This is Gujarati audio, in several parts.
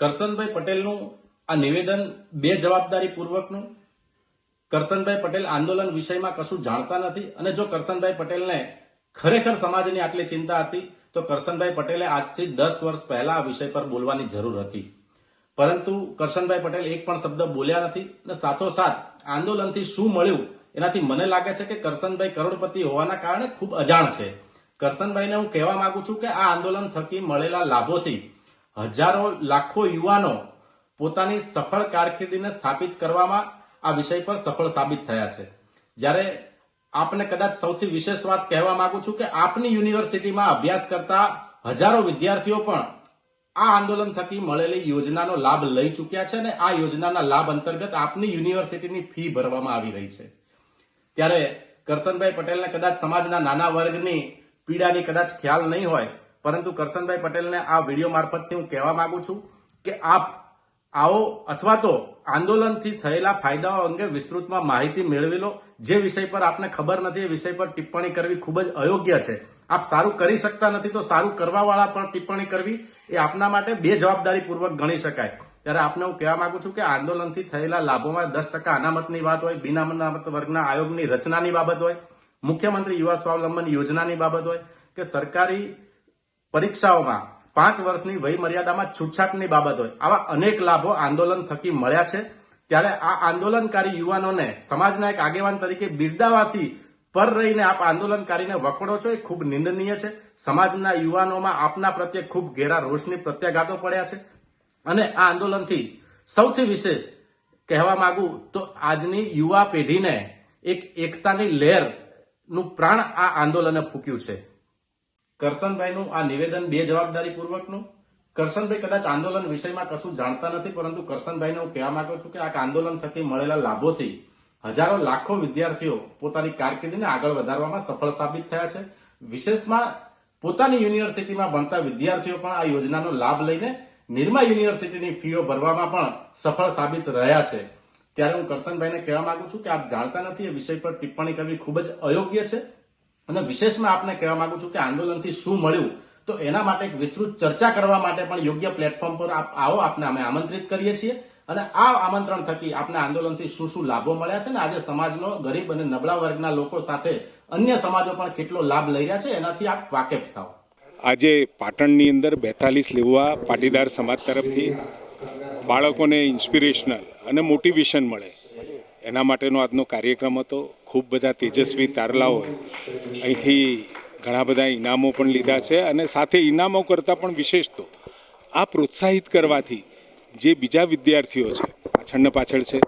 કરસનભાઈ પટેલનું આ નિવેદન બે જવાબદારી પૂર્વકનું કરસનભાઈ પટેલ આંદોલન વિષયમાં કશું જાણતા નથી અને જો કરસનભાઈ પટેલને ખરેખર સમાજની આટલી ચિંતા હતી, તો કરસનભાઈ પટેલે આજથી દસ વર્ષ પહેલા આ વિષય પર બોલવાની જરૂર હતી. પરંતુ કરશનભાઈ પટેલ એક પણ શબ્દ બોલ્યા નથી અને સાથોસાથ આંદોલનથી શું મળ્યું એનાથી મને લાગે છે કે કરશનભાઈ કરોડપતિ હોવાના કારણે ખૂબ અજાણ છે. કરશનભાઈને હું કહેવા માંગુ છું કે આ આંદોલન થકી મળેલા લાભોથી હજારો, લાખો યુવાનો પોતાની સફળ કારકિર્દીને સ્થાપિત કરવામાં આ વિષય પર સફળ સાબિત થયા છે. જ્યારે આપને કદાચ સૌથી વિશેષ વાત કહેવા માંગુ છું કે આપની યુનિવર્સિટીમાં અભ્યાસ કરતા હજારો વિદ્યાર્થીઓ પણ આ આંદોલન થકી મળેલી યોજનાનો લાભ લઈ ચૂક્યા છે અને આ યોજનાના લાભ અંતર્ગત આપની યુનિવર્સિટીની ફી ભરવામાં આવી રહી છે. ત્યારે કરશનભાઈ પટેલને કદાચ સમાજના નાના વર્ગની પીડાની કદાચ ખ્યાલ નહીં હોય પરંતુ કરશનભાઈ પટેલને આ વીડિયો મારફતથી હું કહેવા માંગુ છું કે આપ આવો અથવા તો આંદોલનથી થયેલા ફાયદાઓ અંગે વિસ્તૃતમાં માહિતી મેળવી લો. જે વિષય પર આપને ખબર નથી, એ વિષય પર ટિપ્પણી કરવી ખૂબ જ અયોગ્ય છે. આપ સારું કરી શકતા નથી તો સારું કરવાવાળા પર ટિપ્પણી કરવી એ આપના માટે બે જવાબદારીપૂર્વક ગણી શકાય. ત્યારે આપને હું કહેવા માંગુ છું કે આંદોલનથી થયેલા લાભોમાં દસ ટકા અનામતની વાત હોય, બિન અનામત વર્ગના આયોગની રચનાની બાબત હોય, મુખ્યમંત્રી યુવા સ્વાવલંબન યોજનાની બાબત હોય કે સરકારી પરીક્ષાઓમાં પાંચ વર્ષની વય મર્યાદામાં છૂટછાટની બાબત હોય. આવા અનેક લાભો આંદોલન થકી મળ્યા છે. ત્યારે આ આંદોલનકારી યુવાનોને સમાજના એક આગેવાન તરીકે બિરદાવાથી પર રહીને આપ આંદોલનકારીને વખોડો છો એ ખૂબ નિંદનીય છે. સમાજના યુવાનોમાં આપના પ્રત્યે ખૂબ ઘેરા રોષની પ્રત્યાઘાતો પડ્યા છે. અને આ આંદોલનથી સૌથી વિશેષ કહેવા માંગુ તો આજની યુવા પેઢીને એક એકતાની લહેરનું પ્રાણ આ આંદોલને ફૂક્યું છે. કરશનભાઈનું આ નિવેદન બે જવાબદારી પૂર્વકનું કરશનભાઈ કદાચ આંદોલન વિષયમાં કશું જાણતા નથી, પરંતુ કરશનભાઈને હું કહેવા માંગુ છું કે આ આંદોલન થકી મળેલા લાભોથી હજારો લાખો વિદ્યાર્થીઓ પોતાની કારકિર્દીને આગળ વધારવામાં સફળ સાબિત થયા છે. વિશેષમાં પોતાની યુનિવર્સિટીમાં ભણતા વિદ્યાર્થીઓ પણ આ યોજનાનો લાભ લઈને નિરમા યુનિવર્સિટીની ફીઓ ભરવામાં પણ સફળ સાબિત રહ્યા છે. ત્યારે હું કરશનભાઈને કહેવા માંગુ છું કે આપ જાણતા નથી, એ વિષય પર ટિપ્પણી કરવી ખૂબ જ અયોગ્ય છે. અને વિશેષમાં આપને કહેવા માંગુ છું કે આંદોલનથી શું મળ્યું, તો એના માટે એક વિસ્તૃત ચર્ચા કરવા માટે પણ યોગ્ય પ્લેટફોર્મ પર આપ આવો, આપને અમે આમંત્રિત કરીએ છીએ. અને આ આમંત્રણ થકી આપને આંદોલનથી શું શું લાભો મળ્યા છે ને આજે સમાજનો ગરીબ અને નબળા વર્ગના લોકો સાથે અન્ય સમાજો પણ કેટલો લાભ લઈ રહ્યા છે એનાથી આપ વાકેફ થાઓ. આજે પાટણની અંદર બેતાલીસ લેવા પાટીદાર સમાજ તરફથી બાળકોને ઇન્સ્પિરેશનલ અને મોટિવેશન મળે. એના માટેનો આજનો કાર્યક્રમ હતો. ખૂબ બધા તેજસ્વી તારલાઓ અહીંથી ઘણા બધા ઇનામો પણ લીધા છે અને સાથે ઇનામો કરતાં પણ વિશેષ તો આ પ્રોત્સાહિત કરવાથી જે બીજા વિદ્યાર્થીઓ છે, પાછળને પાછળ છે,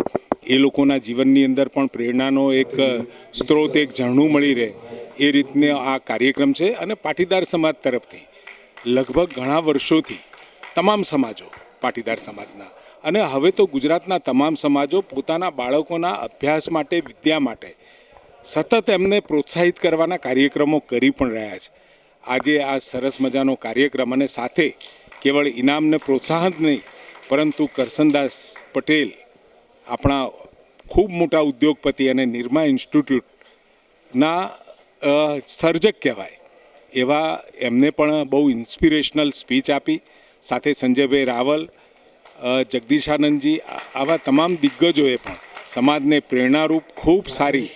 એ લોકોના જીવનની અંદર પણ પ્રેરણાનો એક સ્ત્રોત, એક ઝરણું મળી રહે એ રીતનો આ કાર્યક્રમ છે અને પાટીદાર સમાજ તરફથી લગભગ ઘણા વર્ષોથી તમામ સમાજો પાટીદાર સમાજના અને હવે તો ગુજરાતના તમામ સમાજો પોતાના બાળકોના અભ્યાસ માટે, વિદ્યા માટે સતત એમને પ્રોત્સાહિત કરવાના કાર્યક્રમો કરી પણ રહ્યા છે. આજે આ સરસ મજાનો કાર્યક્રમ અને સાથે કેવળ ઇનામને પ્રોત્સાહન નહીં, પરંતુ કરસનદાસ પટેલ, આપણા ખૂબ મોટા ઉદ્યોગપતિ અને નિર્મા ઇન્સ્ટિટ્યૂટના સર્જક કહેવાય, એવા એમને પણ બહુ ઇન્સ્પિરેશનલ સ્પીચ આપી. સાથે સંજયભાઈ રાવલ જગદીશાનંદજી આનંદજી આવા તમામ દિગ્ગજોએ પણ સમાજને પ્રેરણારૂપ ખૂબ સારી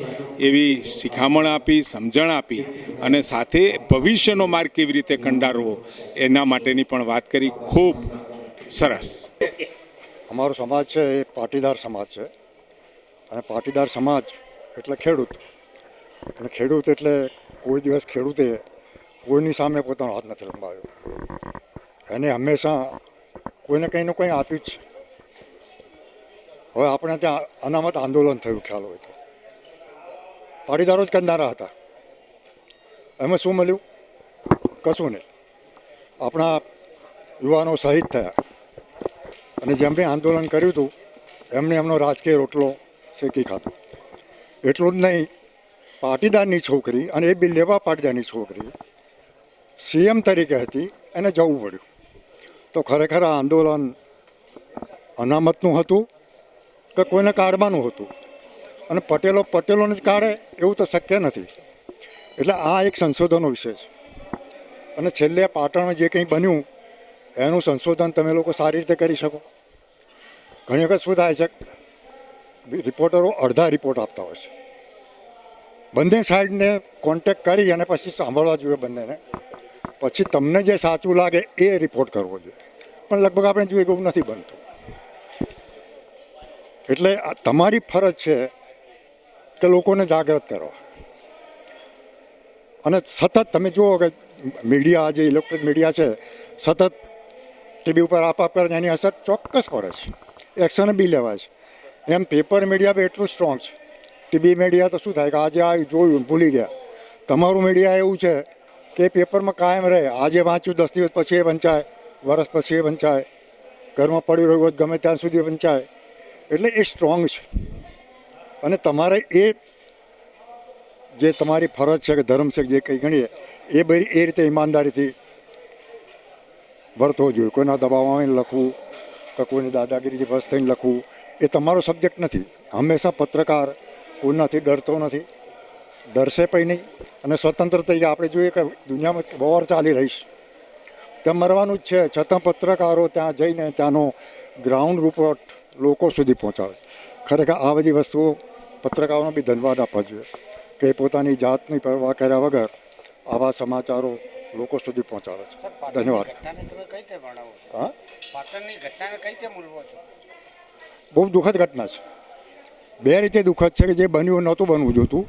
એવી શિખામણ આપી, સમજણ આપી અને સાથે ભવિષ્યનો માર્ગ કેવી રીતે કંડારવો એના માટેની પણ વાત કરી. ખૂબ સરસ. અમારો સમાજ છે, એ પાટીદાર સમાજ છે અને પાટીદાર સમાજ એટલે ખેડૂત. અને ખેડૂત એટલે કોઈ દિવસ ખેડૂતે કોઈની સામે પોતાનો હાથ નથી લંબાવ્યો. એને હંમેશા કોઈને કંઈ ને કંઈ આપ્યું જ છે. હવે આપણે ત્યાં અનામત આંદોલન થયું, ખ્યાલ હોય તો. પાટીદારો જ કરનારા હતા. એમાં શું મળ્યું? કશું નહીં. આપણા યુવાનો શહીદ થયા. અને જેમણે આંદોલન કર્યું હતું એમણે એમનો રાજકીય રોટલો શેકી ખાધો. એટલું જ નહીં, પાટીદારની છોકરી અને એ બી લેવા પાટીદારની છોકરી સીએમ તરીકે હતી, એને જવું પડ્યું. તો ખરેખર આ આંદોલન અનામતનું હતું કે કોઈને કાઢવાનું હતું? અને પટેલો, પટેલોને જ કાઢે એવું તો શક્ય નથી. એટલે આ એક સંશોધનનો વિષય છે. અને છેલ્લે પાટણમાં જે કંઈ બન્યું, એનું સંશોધન તમે લોકો સારી રીતે કરી શકો. ઘણી વખત શું થાય છે રિપોર્ટરો અડધા રિપોર્ટ આપતા હોય છે. બંને સાઈડને કોન્ટેક કરી અને પછી સાંભળવા જોઈએ બંનેને. પછી તમને જે સાચું લાગે એ રિપોર્ટ કરવો જોઈએ. પણ લગભગ આપણે જોઈએ એવું નથી બનતું. એટલે તમારી ફરજ છે કે લોકોને જાગૃત કરો. અને સતત તમે જુઓ કે મીડિયા જે ઇલેક્ટ્રિક મીડિયા છે, સતત ટીવી ઉપર આપ આપ કરે એની અસર ચોક્કસ પડે છે. એક્શન બી લેવાય છે. એમ પેપર મીડિયા બી એટલું સ્ટ્રોંગ છે. ટીવી મીડિયા તો શું થાય કે આજે આ જોયું, ભૂલી ગયા. તમારું મીડિયા એવું છે કે પેપરમાં કાયમ રહે. આજે વાંચ્યું, દસ દિવસ પછી એ વંચાય. વરસ પછી એ વંચાય. ઘરમાં પડ્યું રહ્યું હોય ગમે ત્યાં સુધી વંચાય. એટલે એ સ્ટ્રોંગ છે. અને તમારે એ જે તમારી ફરજ છે કે ધર્મ છે જે કંઈ ગણીએ, એ બધી એ રીતે ઈમાનદારીથી વર્તવો જોઈએ. કોઈના દબાવમાં લખવું, કે કોઈની દાદાગીરીથી બસ થઈને લખવું, એ તમારો સબ્જેક્ટ નથી. હંમેશા પત્રકાર, કોઈનાથી ડરતો નથી. ડરશે પણ નહીં. અને સ્વતંત્ર તરીકે આપણે જોઈએ કે દુનિયામાં વોર ચાલી રહી છે. ત્યાં મરવાનું જ છે. છતાં પત્રકારો ત્યાં જઈને ત્યાંનો ગ્રાઉન્ડ રિપોર્ટ લોકો સુધી પહોંચાડે. ખરેખર આ બધી વસ્તુઓ પત્રકારોને બી ધન્યવાદ આપવા જોઈએ કે પોતાની જાતની પરવા કર્યા વગર આવા સમાચારો લોકો સુધી પહોંચાડે છે. ધન્યવાદ. બહુ દુઃખદ ઘટના છે. બે રીતે દુઃખદ છે કે જે બન્યું નહોતું બનવું જોતું.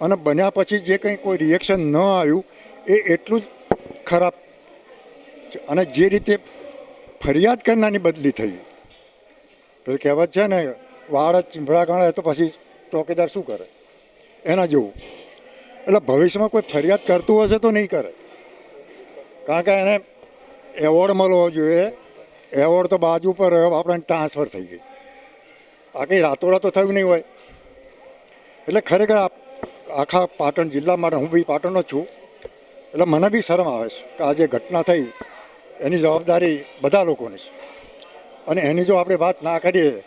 અને બન્યા પછી જે કંઈ કોઈ રિએક્શન ન આવ્યું એ એટલું જ ખરાબ અને જે રીતે ફરિયાદ કરનારની બદલી થઈ. પેલું કહેવત છે ને, વાળ ચીંભળા ગણાય તો પછી ચોકીદાર શું કરે? એના જેવું. એટલે ભવિષ્યમાં કોઈ ફરિયાદ કરતું હશે તો નહીં કરે. કારણ કે એને એવોર્ડ મળવો જોઈએ. એવોર્ડ તો બાજુ પર આપણને ટ્રાન્સફર થઈ ગઈ. આ કંઈ રાતોરાત તો થયું નહીં હોય. એટલે ખરેખર આખા પાટણ જિલ્લા માટે હું બી પાટણનો છું. એટલે મને બી શરમ આવે છે કે આ જે ઘટના થઈ એની જવાબદારી બધા લોકોની છે. અને એની જો આપણે વાત ના કરીએ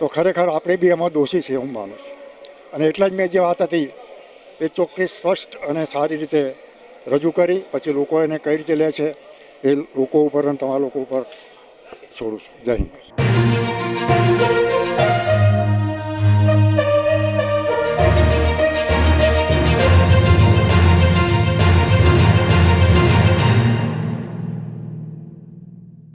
તો ખરેખર આપણે બી એમાં દોષી છે હું માનું છું. અને એટલા જ મેં જે વાત હતી, એ ચોખ્ખી, સ્પષ્ટ અને સારી રીતે રજૂ કરી, પછી લોકો એને કઈ રીતે લે છે, એ લોકો ઉપર અને તમારા લોકો ઉપર છોડું છું. જય હિન્દ.